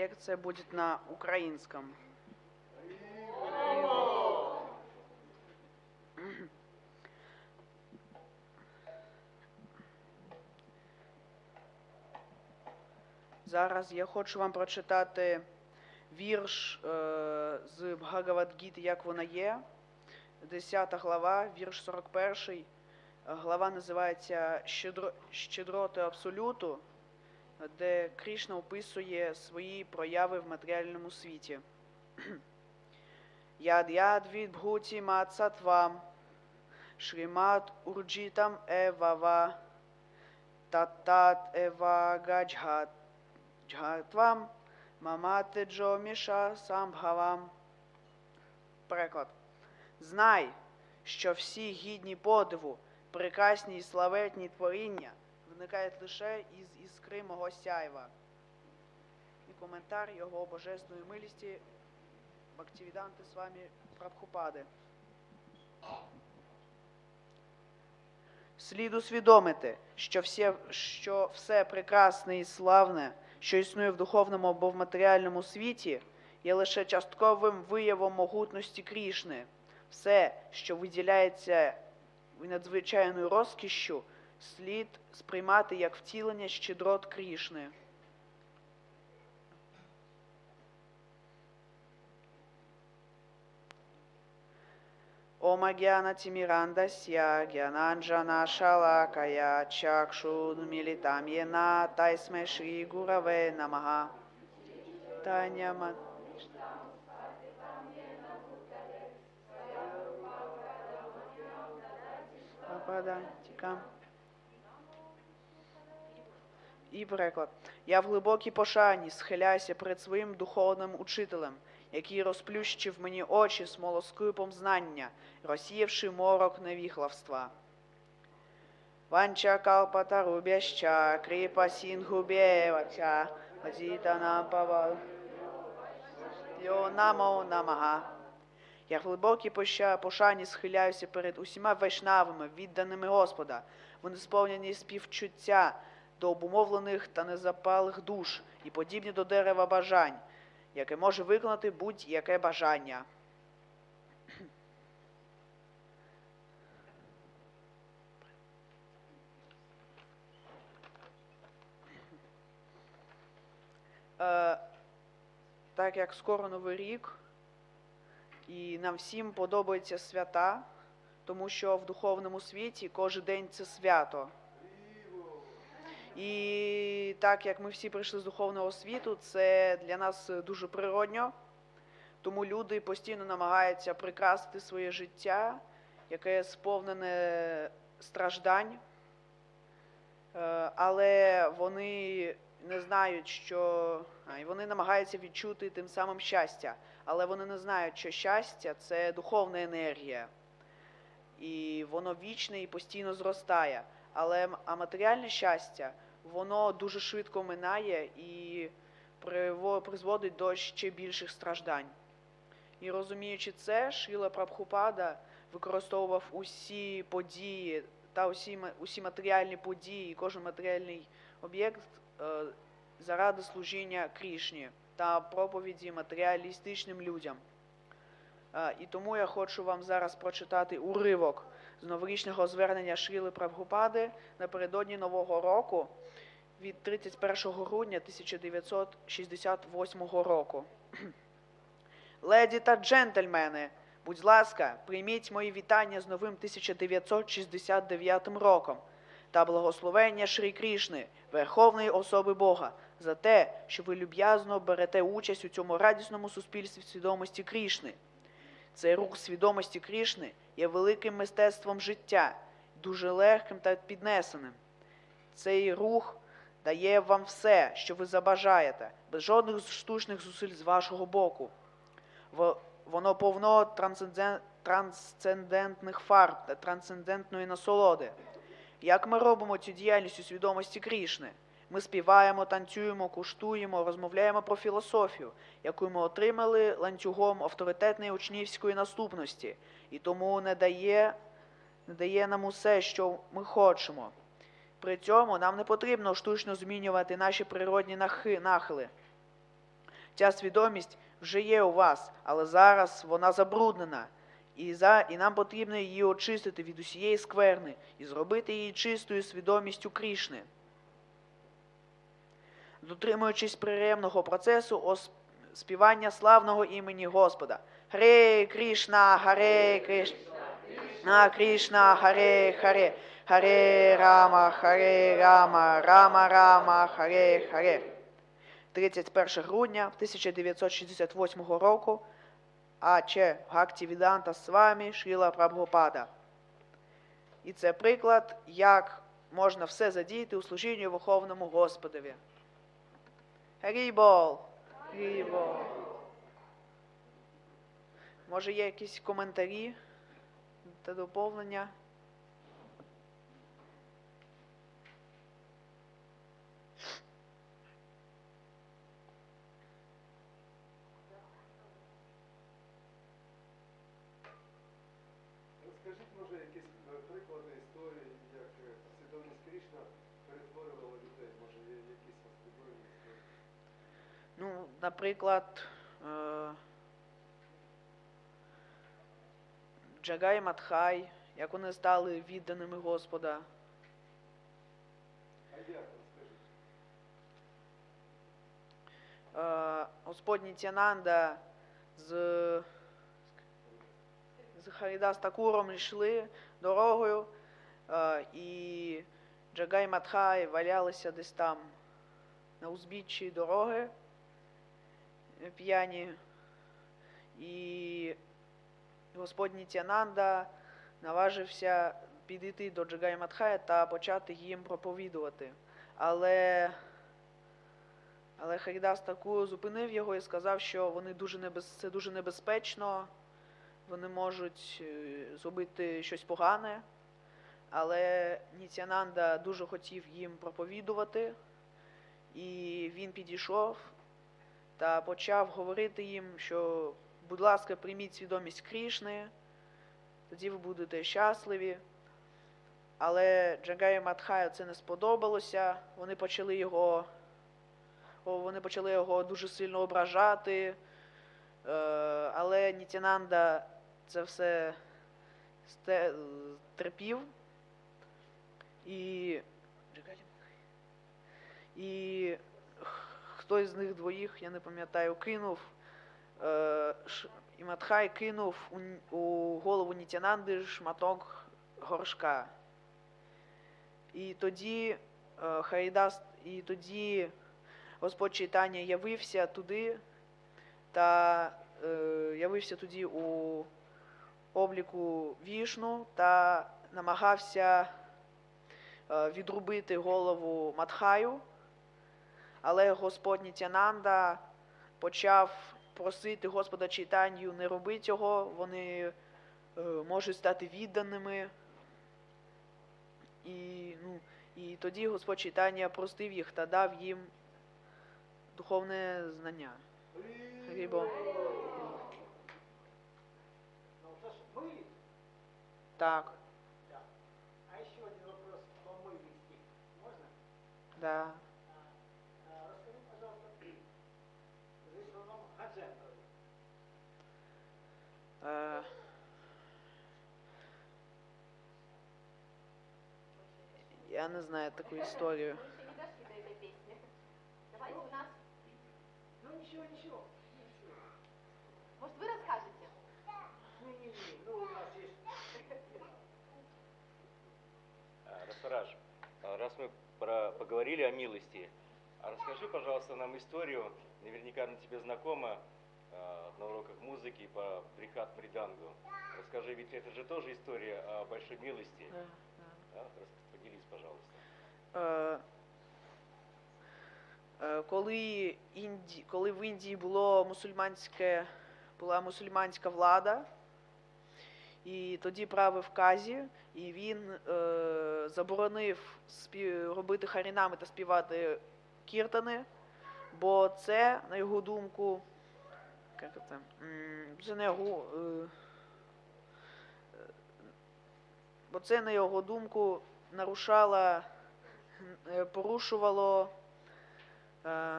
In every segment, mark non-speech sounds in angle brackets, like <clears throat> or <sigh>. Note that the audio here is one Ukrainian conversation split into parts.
Лекция будет на украинском. Зараз я хочу вам прочитати вірш е, з Бхагавадгіти, як вона є. 10 глава, вірш 41. Глава називається «Щедро, Щедроти Абсолюту, де Кришна описує свої прояви в матеріальному світі. <clears throat> Яд яд відбхуті мацатвам, шримат урджітам евава, тат-тат ева гаджгат, джгатвам, мамате джо міша самбхавам. Переклад. Знай, що всі гідні подиву, прекрасні і славетні творіння виникають лише із іскри мого сяйва. І коментар його божественної милісті Бхактивіданти з вами Прабхупади. Слід усвідомити, що все, що все прекрасне і славне, що існує в духовному або в матеріальному світі, є лише частковим виявом могутності Крішни. Все, що виділяється надзвичайною розкішшю, слід сприймати як втілення щедрот Крішни. Om Timirandasya Gyananjana Shalakaya Chakshudmilitam Yena Taisme Shri Gurave Namaha Tanyama Пападантикам. І переклад. Я в глибокій пошані схиляюся перед своїм духовним учителем, який розплющив мені очі смолоскипом знання, розсіявши морок невіхлавства. Ванча калпата рубяща, кріпа сінгубєвача, вазітана пава. Йо намо намага. Я в глибокій пошані схиляюся перед усіма вайшнавами, відданими Господа. Вони сповнені співчуття до обумовлених та незапалих душ і подібні до дерева бажань, яке може виконати будь-яке бажання. Е, так як скоро Новий рік, і нам всім подобаються свята, тому що в духовному світі кожен день це свято. І так як ми всі прийшли з духовного світу, це для нас дуже природньо. Тому люди постійно намагаються прикрасити своє життя, яке сповнене страждань, Е, але вони не знають, що а, вони намагаються відчути тим самим щастя, але вони не знають, що щастя це духовна енергія, і воно вічне і постійно зростає. Але а матеріальне щастя, воно дуже швидко минає і призводить до ще більших страждань. І розуміючи це, Шріла Прабхупада використовував усі події та усі, усі матеріальні події, кожен матеріальний об'єкт е, заради служіння Крішні та проповіді матеріалістичним людям. Е, і тому я хочу вам зараз прочитати уривок з новорічного звернення Шріли Прабхупади напередодні Нового року від 31 грудня 1968 року. Леді та джентльмени, будь ласка, прийміть мої вітання з новим 1969 роком та благословення Шрі Крішни, Верховної особи Бога, за те, що ви люб'язно берете участь у цьому радісному суспільстві свідомості Крішни. Цей рух свідомості Крішни є великим мистецтвом життя, дуже легким та піднесеним. Цей рух дає вам все, що ви забажаєте, без жодних штучних зусиль з вашого боку. Воно повно трансценден- трансцендентних фарб та трансцендентної насолоди. Як ми робимо цю діяльність у свідомості Крішни? Ми співаємо, танцюємо, куштуємо, розмовляємо про філософію, яку ми отримали ланцюгом авторитетної учнівської наступності, і тому не дає, не дає нам усе, що ми хочемо. При цьому нам не потрібно штучно змінювати наші природні нахи- нахили. Ця свідомість вже є у вас, але зараз вона забруднена. І, за, і нам потрібно її очистити від усієї скверни і зробити її чистою свідомістю Крішни. Дотримуючись приємного процесу співання славного імені Господа. Харе Кришна, Харе Кришна, Кришна, Харе Харе, Харе Рама, Харе Рама, Рама Рама, Харе Харе. 31 грудня 1968 року А.Ч. Гакті Віданта з вами Шріла Прабхупада. І це приклад, як можна все задіяти у служінні Верховному Господові. Гарібол! Гарібол! Може є якісь коментарі та доповнення? Розкажіть, може, якісь е, приклади історії, як е, наприклад, е, Джагай і Матхай, як вони стали відданими Господа. Е, Господь Нітянанда з, з Харідас Такуром йшли дорогою, е, і Джагай Матхай валялися десь там на узбіччі дороги п'яні. І Господь Нітянанда наважився підійти до Джагай Матхая та почати їм проповідувати. Але, але Харідас Такур зупинив його і сказав, що вони дуже небез... це дуже небезпечно, вони можуть е, зробити щось погане. Але Нітянанда дуже хотів їм проповідувати, і він підійшов та почав говорити їм, що, будь ласка, прийміть свідомість Крішни, тоді ви будете щасливі. Але Джагаю Матхаю це не сподобалося. Вони почали його, вони почали його дуже сильно ображати. Е, але Нітянанда це все терпів. І. І хтось з них двоїх, я не пам'ятаю, кинув. Е, ш- і Матхай кинув у, у голову Нітянанди шматок горшка. І тоді е, Харідас, і тоді Господь Чайтання явився туди та е, явився тоді у обліку вішну та намагався е, відрубити голову Матхаю, але Господь Нітянанда почав просити Господа Чайтанію не робити цього, вони е, можуть стати відданими. І, ну, і тоді Господь Чайтання простив їх та дав їм духовне знання. Харібо. Ну, это ж мы. Так, Да. А еще один вопрос по мыльности. Можно? да. Песни. Давайте у нас, Ну ничего, ничего. ничего. может, вы расскажете? Не-не-не, ну у нас есть. А, Расфараж, а раз мы про, поговорили о милости, а расскажи, пожалуйста, нам историю, наверняка она тебе знакома, а, на уроках музыки по Брихат Мридангу. Расскажи, ведь это же тоже история о большой милости. Е, Да? Рас- Поделись, пожалуйста. е, е, коли, Інді... коли в Індії було мусульманське, була мусульманська влада, і тоді правив Казі, і він е, заборонив спі... робити харінами та співати кіртани, бо це, на його думку, як це, це на його, е, е, бо це, на його думку, нарушало е, порушувало е,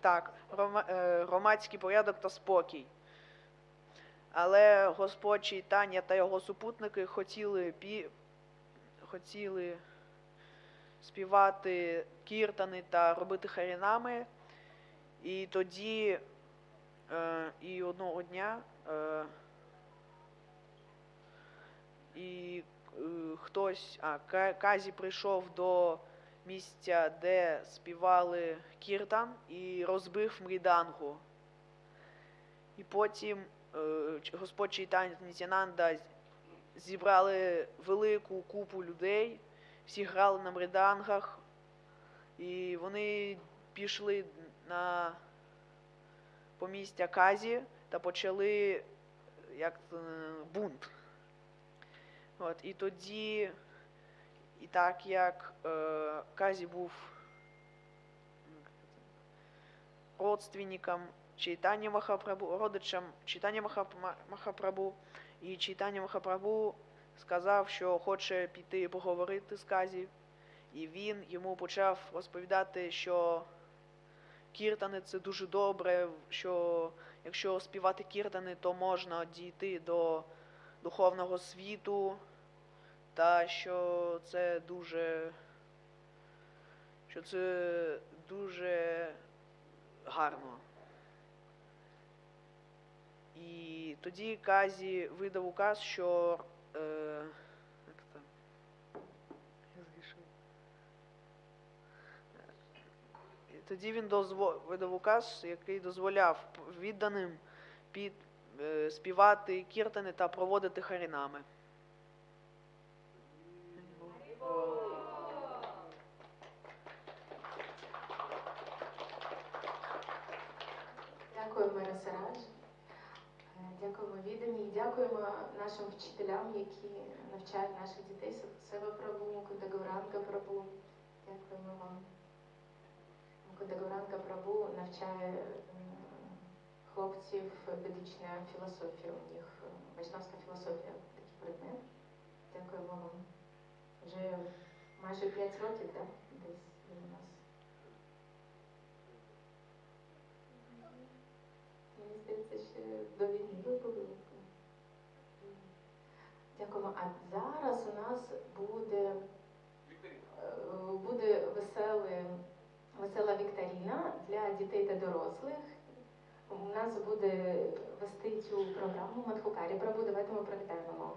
так, е, громадський порядок та спокій. Але Господь Чайтання та його супутники хотіли, пі... хотіли співати кіртани та робити харінами. І тоді е, і одного дня е, і е, хтось, а Казі прийшов до місця, де співали кіртан, і розбив мрідангу. І потім е, Господь Чайтання та Нітянанда зібрали велику купу людей, всі грали на мридангах, і вони пішли на помістя Казі та почали як бунт. От, і тоді, і так як е, Казі був родственником Чайтання Махапрабу, родичем Махап- Махапрабу, і Чайтання Махапрабу сказав, що хоче піти поговорити з Казі. І він йому почав розповідати, що кіртани це дуже добре, що якщо співати кіртани, то можна дійти до духовного світу, та що це дуже, що це дуже гарно. І тоді Казі видав указ, що. Е, тоді він дозво, видав указ, який дозволяв відданим під, співати кіртани та проводити харінами. Дякуємо Расараж, дякуємо віддані, і дякуємо нашим вчителям, які навчають наших дітей себе Прабу, Кундагуранга Прабу. Дякуємо вам. Кундагуранга Прабу навчає хлопців ведична філософія. У них е, вайшнавська філософія такий предмет. Дякуємо вам. Вже майже 5 років, так? Десь він у нас. Мені здається, ще до війни ви були. Дякуємо. А зараз у нас буде, е, буде веселий, весела вікторіна для дітей та дорослих. У нас буде вести цю програму Мадхукарі Прабу. Давайте ми привітаємо.